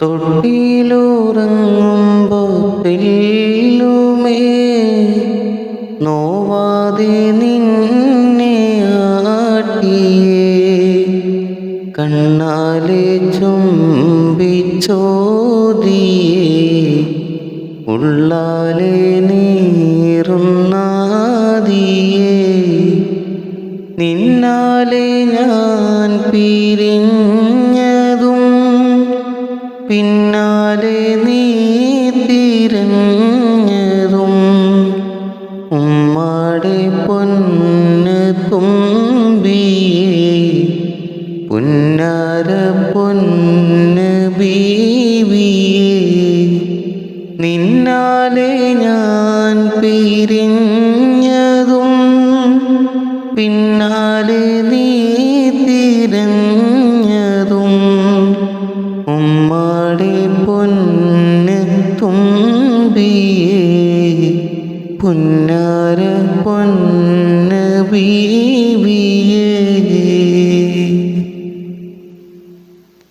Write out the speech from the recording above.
തൊട്ടിയിലുറങ്ങുമ്പോൾ തെല്ലുമേ നോവാതെ നിന്നെ ആട്ടിയേ. കണ്ണാലെ ചുംബിച്ചോതിയേ ഉള്ളാലെ നീറുന്നാദിയേ നിന്നാലെ ഞാൻ പിരിഞ്ഞതും പിന്നാലെ നീ തിരഞ്ഞതും ഉമ്മാടെ പൊന്ന് തുമ്പി പുന്നാര പൊന്ന് ബീവി നിന്നാലെ ഞാൻ പിരിഞ്ഞതും പിന്നാലെ നീ ഉമ്മാടെ പൊന്ന് തുമ്പിയേ. പുന്നാര പൊന്ന് ബീവിയേ